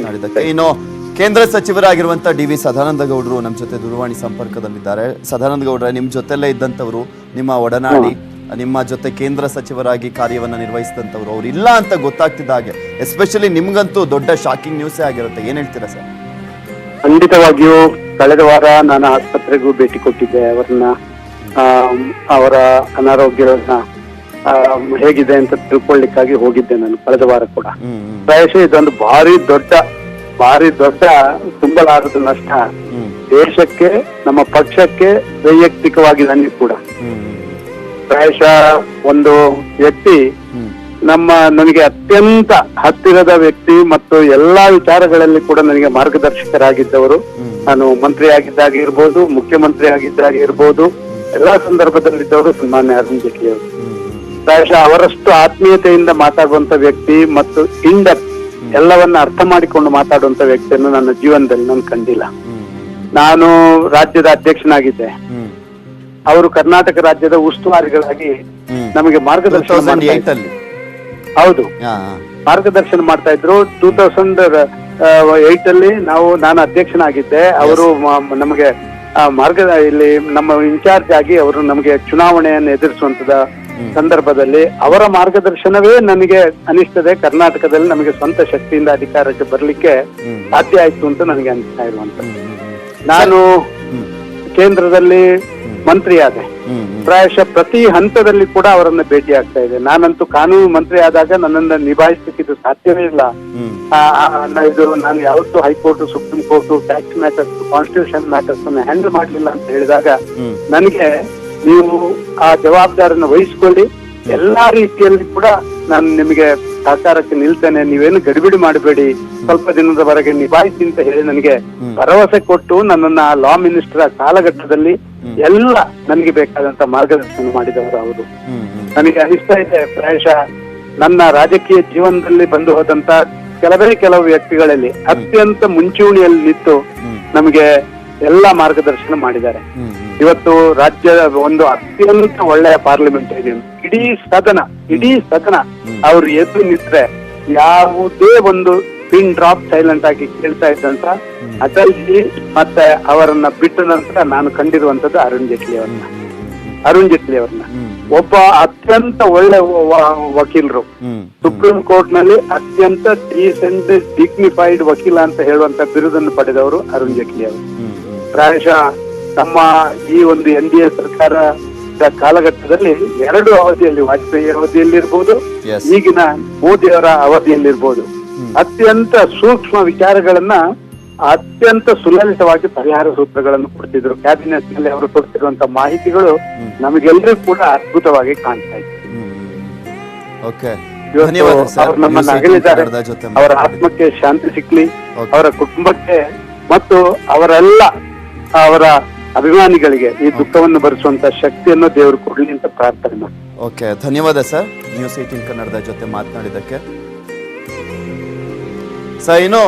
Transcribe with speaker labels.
Speaker 1: ಮಾತನಾಡಿದ್ದಕ್ಕೆ. ಇನ್ನು ಕೇಂದ್ರ ಸಚಿವರಾಗಿರುವಂತ D V Sadananda ಗೌಡರು ನಮ್ಮ ಜೊತೆ ದೂರವಾಣಿ ಸಂಪರ್ಕದಲ್ಲಿದ್ದಾರೆ. ಸದಾನಂದ ಗೌಡ್ರೆ ನಿಮ್ಮ ಜೊತೆಲ್ಲೇ ಇದ್ದಂಥವ್ರು ನಿಮ್ಮ ಒಡನಾಡಿ ನಿಮ್ಮ ಜೊತೆ ಕೇಂದ್ರ ಸಚಿವರಾಗಿ ಕಾರ್ಯವನ್ನ ನಿರ್ವಹಿಸಿದಂಥವ್ರು ಅವ್ರು ಇಲ್ಲ ಅಂತ ಗೊತ್ತಾಗ್ತಿದ್ದ ಹಾಗೆ ಎಸ್ಪೆಷಲಿ ನಿಮ್ಗಂತೂ ದೊಡ್ಡ ಶಾಕಿಂಗ್ ನ್ಯೂಸೇ ಆಗಿರುತ್ತೆ. ಏನ್ ಹೇಳ್ತೀರಾ ಸರ್?
Speaker 2: ಖಂಡಿತವಾಗಿಯೂ ಕಳೆದ ವಾರ ನಾನು ಆಸ್ಪತ್ರೆಗೂ ಭೇಟಿ ಕೊಟ್ಟಿದ್ದೆ. ಅವರನ್ನ ಅವರ ಅನಾರೋಗ್ಯವನ್ನ ಆಮ್, ಹೇಗಿದೆ ಅಂತ ತಿಳ್ಕೊಳ್ಳಿಕ್ಕಾಗಿ ಹೋಗಿದ್ದೆ ನಾನು ಕಳೆದ ವಾರ ಕೂಡ. ಪ್ರಾಯಶಃ ಇದೊಂದು ಭಾರಿ ದೊಡ್ಡ ಭಾರಿ ದೊಡ್ಡ ತುಂಬಲಾರದ ನಷ್ಟ. ದೇಶಕ್ಕೆ ನಮ್ಮ ಪಕ್ಷಕ್ಕೆ ವೈಯಕ್ತಿಕವಾಗಿ ನನಗೆ ಕೂಡ. ಪ್ರಾಯಶಃ ಒಂದು ವ್ಯಕ್ತಿ ನಮ್ಮ ನನಗೆ ಅತ್ಯಂತ ಹತ್ತಿರದ ವ್ಯಕ್ತಿ ಮತ್ತು ಎಲ್ಲಾ ವಿಚಾರಗಳಲ್ಲಿ ಕೂಡ ನನಗೆ ಮಾರ್ಗದರ್ಶಕರಾಗಿದ್ದವರು. ನಾನು ಮಂತ್ರಿ ಆಗಿದ್ದಾಗ ಇರ್ಬೋದು ಮುಖ್ಯಮಂತ್ರಿ ಆಗಿದ್ದಾಗ ಇರ್ಬೋದು ಎಲ್ಲಾ ಸಂದರ್ಭದಲ್ಲಿದ್ದವರು ಸನ್ಮಾನ್ಯ ಅರುಣ್ ಜೇಟ್ಲಿ ಅವರು ಪ್ರಾಯಶಃ ಅವರಷ್ಟು ಆತ್ಮೀಯತೆಯಿಂದ ಮಾತಾಡುವಂತ ವ್ಯಕ್ತಿ ಮತ್ತು ಇಂಡಪ್ ಎಲ್ಲವನ್ನ ಅರ್ಥ ಮಾಡಿಕೊಂಡು ಮಾತಾಡುವಂತ ವ್ಯಕ್ತಿಯನ್ನು ನನ್ನ ಜೀವನದಲ್ಲಿ ನಾನು ಕಂಡಿಲ್ಲ. ನಾನು ರಾಜ್ಯದ ಅಧ್ಯಕ್ಷನಾಗಿದ್ದೆ. ಅವರು ಕರ್ನಾಟಕ ರಾಜ್ಯದ ಉಸ್ತುವಾರಿಗಳಾಗಿ ನಮಗೆ ಮಾರ್ಗದರ್ಶನ ಹೌದು. ಮಾರ್ಗದರ್ಶನ ಮಾಡ್ತಾ ಇದ್ರು. ಟೂ ತೌಸಂಡ್ ಏಟ್ ಅಲ್ಲಿ ನಾವು ನಾನು ಅಧ್ಯಕ್ಷನಾಗಿದ್ದೆ. ಅವರು ನಮಗೆ ಮಾರ್ಗ ಇಲ್ಲಿ ನಮ್ಮ ಇನ್ಚಾರ್ಜ್ ಆಗಿ ಅವರು ನಮಗೆ ಚುನಾವಣೆಯನ್ನು ಎದುರಿಸುವಂತದ ಸಂದರ್ಭದಲ್ಲಿ ಅವರ ಮಾರ್ಗದರ್ಶನವೇ ನನಗೆ ಅನಿಸ್ತದೆ. ಕರ್ನಾಟಕದಲ್ಲಿ ನಮಗೆ ಸ್ವಂತ ಶಕ್ತಿಯಿಂದ ಅಧಿಕಾರಕ್ಕೆ ಬರಲಿಕ್ಕೆ ಸಾಧ್ಯ ಆಯ್ತು ಅಂತ ನನಗೆ ಅನಿಸ್ತಾ ಇರುವಂತ ನಾನು ಕೇಂದ್ರದಲ್ಲಿ ಮಂತ್ರಿ ಆದೆ ಪ್ರಾಯಶಃ ಪ್ರತಿ ಹಂತದಲ್ಲಿ ಕೂಡ ಅವರನ್ನ ಭೇಟಿ ಆಗ್ತಾ ಇದೆ ನಾನಂತೂ ಕಾನೂನು ಮಂತ್ರಿ ಆದಾಗ ನನ್ನನ್ನ ನಿಭಾಯಿಸಲಿಕ್ಕೆ ಸಾಧ್ಯವೇ ಇಲ್ಲ. ಇದು ನಾನು ಯಾವತ್ತೂ high court supreme court tax matters constitution matters ಅನ್ನು ಹ್ಯಾಂಡಲ್ ಮಾಡಲಿಲ್ಲ ಅಂತ ಹೇಳಿದಾಗ ನನಗೆ ನೀವು ಆ ಜವಾಬ್ದಾರಿಯನ್ನು ವಹಿಸಿಕೊಳ್ಳಿ. ಎಲ್ಲಾ ರೀತಿಯಲ್ಲಿ ಕೂಡ ನಾನು ನಿಮಗೆ ಸಹಕಾರಕ್ಕೆ ನಿಲ್ತೇನೆ. ನೀವೇನು ಗಡಿಬಿಡಿ ಮಾಡಬೇಡಿ. ಸ್ವಲ್ಪ ದಿನದವರೆಗೆ ನಿಭಾಯಿಸಿ ಅಂತ ಹೇಳಿ ನನಗೆ ಭರವಸೆ ಕೊಟ್ಟು ನನ್ನನ್ನ ಲಾ ಮಿನಿಸ್ಟರ್ ಕಾಲಘಟ್ಟದಲ್ಲಿ ಎಲ್ಲ ನನಗೆ ಬೇಕಾದಂತ ಮಾರ್ಗದರ್ಶನ ಮಾಡಿದವರು ಅವರು. ನನಗೆ ಅನಿಸ್ತಾ ಇದೆ ಪ್ರಾಯಶಃ. ನನ್ನ ರಾಜಕೀಯ ಜೀವನದಲ್ಲಿ ಬಂದು ಹೋದಂತ ಕೆಲವೇ ಕೆಲವು ವ್ಯಕ್ತಿಗಳಲ್ಲಿ ಅತ್ಯಂತ ಮುಂಚೂಣಿಯಲ್ಲಿ ನಿಂತು. ನಮಗೆ ಎಲ್ಲ ಮಾರ್ಗದರ್ಶನ ಮಾಡಿದ್ದಾರೆ. ಇವತ್ತು ರಾಜ್ಯದ ಒಂದು ಅತ್ಯಂತ ಒಳ್ಳೆಯ ಪಾರ್ಲಿಮೆಂಟೇರಿಯನ್ ಇಡೀ ಸದನ ಇಡೀ ಸದನ ಅವ್ರು ಎದ್ದು ನಿಂತ್ರೆ ಯಾವುದೇ ಒಂದು ಪಿನ್ ಡ್ರಾಪ್ ಸೈಲೆಂಟ್ ಆಗಿ ಕೇಳ್ತಾ ಇದ್ದಂತ ಅಟಲ್ ಜಿ ಮತ್ತೆ ಅವರನ್ನ ಬಿಟ್ಟ ನಂತರ ನಾನು ಕಂಡಿರುವಂತದ್ದು ಅರುಣ್ ಜೇಟ್ಲಿ ಅವರನ್ನ. ಅರುಣ್ ಜೇಟ್ಲಿ ಅವ್ರನ್ನ. ಒಬ್ಬ ಅತ್ಯಂತ ಒಳ್ಳೆ ವಕೀಲರು. ಸುಪ್ರೀಂ ಕೋರ್ಟ್ನಲ್ಲಿ ಅತ್ಯಂತ ಡೀಸೆಂಟ್ ಡಿಗ್ನಿಫೈಡ್ ವಕೀಲ ಅಂತ ಹೇಳುವಂತ ಬಿರುದನ್ನು ಪಡೆದವರು ಅರುಣ್ ಜೇಟ್ಲಿ ಅವರು. ಪ್ರಾಯಶಃ ನಮ್ಮ ಈ ಒಂದು ಎನ್ ಡಿ ಎ ಸರ್ಕಾರದ ಕಾಲಘಟ್ಟದಲ್ಲಿ ಎರಡು ಅವಧಿಯಲ್ಲಿ ವಾಜಪೇಯಿ ಅವಧಿಯಲ್ಲಿರ್ಬೋದು
Speaker 1: ಇರ್ಬೋದು
Speaker 2: ಈಗಿನ ಮೋದಿಯವರ ಅವಧಿಯಲ್ಲಿರ್ಬೋದು. ಅತ್ಯಂತ ಸೂಕ್ಷ್ಮ ವಿಚಾರಗಳನ್ನ ಅತ್ಯಂತ ಸುಲಲಿತವಾಗಿ ಪರಿಹಾರ ಸೂತ್ರಗಳನ್ನು ಕೊಡ್ತಿದ್ರು. ಕ್ಯಾಬಿನೆಟ್ನಲ್ಲಿ ಅವರು ಕೊಡ್ತಿರುವಂತ ಮಾಹಿತಿಗಳು ನಮಗೆಲ್ಲರೂ ಕೂಡ ಅದ್ಭುತವಾಗಿ ಕಾಣ್ತಾ
Speaker 1: ಜೊತೆ
Speaker 2: ಅವರ ಆತ್ಮಕ್ಕೆ ಶಾಂತಿ ಸಿಕ್ಲಿ. ಅವರ ಕುಟುಂಬಕ್ಕೆ ಮತ್ತು ಅವರೆಲ್ಲ ಅವರ ಅಭಿಮಾನಿಗಳಿಗೆ ಈ ದುಃಖವನ್ನು ಭರಿಸುವಂತ ಶಕ್ತಿಯನ್ನು ದೇವರು ಕೊಡಲಿ ಅಂತ ಪ್ರಾರ್ಥನೆ ಮಾಡಿ
Speaker 1: ಓಕೆ ಧನ್ಯವಾದ ಸರ್ ನ್ಯೂಸ್ ಏಟೀನ್ ಕನ್ನಡದ ಜೊತೆ ಮಾತನಾಡಿದ್ದಕ್ಕೆ. ಸರ್ ಇನ್ನು